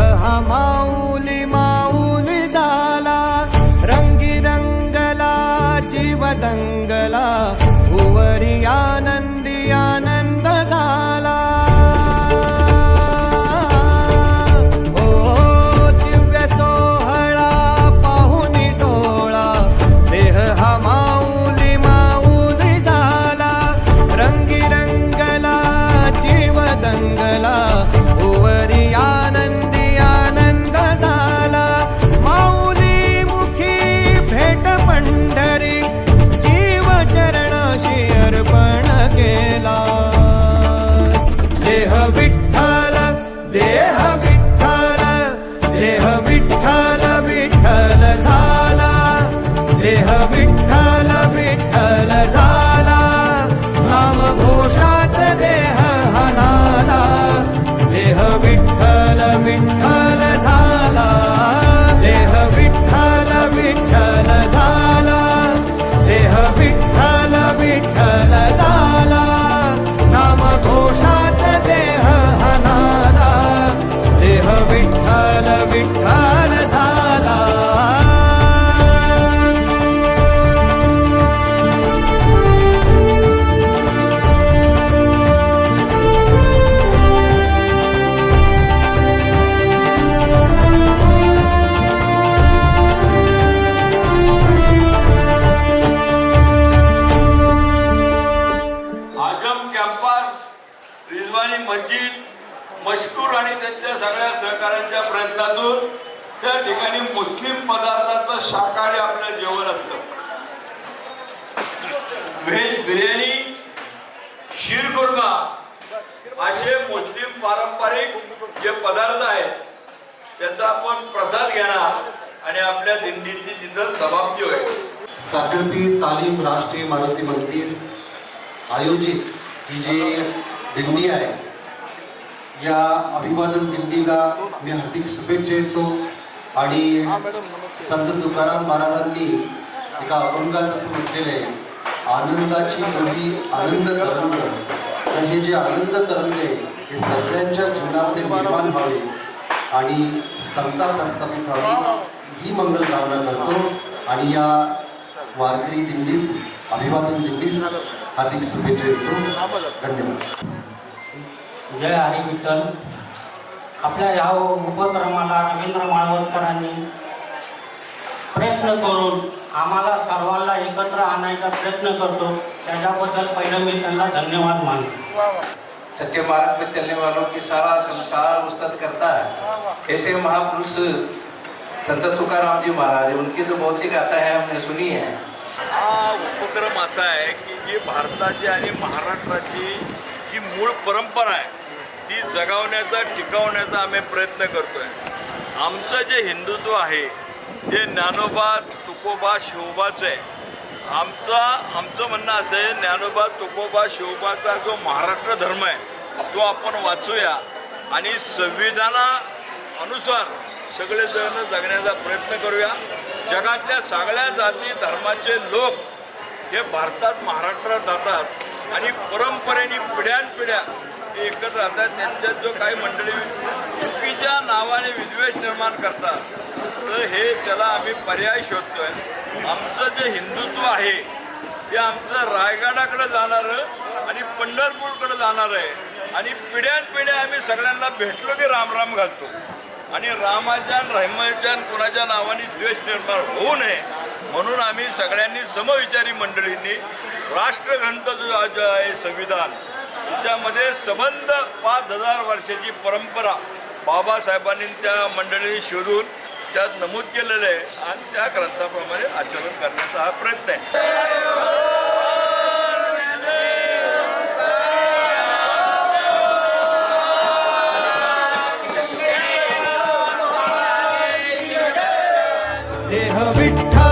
है हमारा निजवानी मस्जिद मशकूर आणि त्यांच्या सगळ्या सहकाऱ्यांच्या प्रयत्नातून त्या ठिकाणी मुस्लिम पदार्थाचं शाकाहारी आपलं जेवण असतं. व्हेज बिर्याणी शिरकुर्मा असे मुस्लिम पारंपरिक जे पदार्थ आहेत त्याचा आपण प्रसाद घेणार आणि आपल्या दिंडीची तिथं समाप्ती होईल. साकृती तालीम राष्ट्रीय मारुती मंदिर आयोजित ही जी दिंडी आहे. या अभिवादन दिंडीला मी हार्दिक शुभेच्छा येतो आणि संत तुकाराम महाराजांनी एका अभंगात असं म्हटलेलं आहे आनंदाची नवी आनंद तरंग. तर हे जे आनंद तरंग आहे हे सगळ्यांच्या जीवनामध्ये निर्माण व्हावे आणि समता प्रस्थापित व्हावी ही मंगल कामना करतो. आणि या वारकरी दिंडीस अभिवादन दिंडीस हार्दिक शुभेच्छा देतो. धन्यवाद. जय हरी विठ्ठल. आपल्या ह्या उपक्रमाला रवींद्र माळवतकरांनी प्रयत्न करून आम्हाला सर्वांना एकत्र आणायचा प्रयत्न करतो. त्याच्याबद्दल पहिलं मी त्यांना धन्यवाद मानतो. सच्चे मार्ग पे चलने वालों की सारा संसार उस्तत करता है ऐसे महापुरुष संत तुकाराम जी महाराज उनकी तो बहुत सी गाथा है हमने सुनी है. हा उपक्रम असा आहे की जी भारताची आणि महाराष्ट्राची जी मूळ परंपरा आहे ती जगावण्याचा टिकवण्याचा आम्ही प्रयत्न करतोय. आमचं जे हिंदुत्व आहे ते ज्ञानोबा तुकोबा शिवबाचं आहे आमचा आमचं म्हणणं असं आहे ज्ञानोबा तुकोबा शिवबाचा जो महाराष्ट्र धर्म आहे तो आपण वाचूया आणि संविधाना अनुसार सगळेजण जगण्याचा प्रयत्न करूया. जगातल्या सगळ्या जाती धर्माचे लोक हे भारतात महाराष्ट्रात जातात आणि परंपरेने पिढ्यानपिढ्या ते एकत्र राहतात. त्यांच्यात जो काही मंडळी चुकीच्या नावाने विद्वेष निर्माण करतात तर हे त्याला आम्ही पर्याय शोधतोय. आमचं जे हिंदुत्व आहे ते आमचं रायगडाकडे जाणारं आणि पंढरपूरकडे जाणार आहे. आणि पिढ्यानपिढ्या आम्ही सगळ्यांना भेटलो की रामराम घालतो. आणि रामाच्या रहिमाच्या कुणाच्या नावाने द्वेष निर्माण होऊ नये म्हणून आम्ही सगळ्यांनी समविचारी मंडळींनी राष्ट्रग्रंथ जो आहे संविधान त्याच्यामध्ये संबंध पाच हजार वर्षाची परंपरा बाबासाहेबांनी त्या मंडळी शोधून त्यात नमूद केलेलं आहे आणि त्या ग्रंथाप्रमाणे आचरण करण्याचा हा प्रयत्न आहे. देह विठ्ठल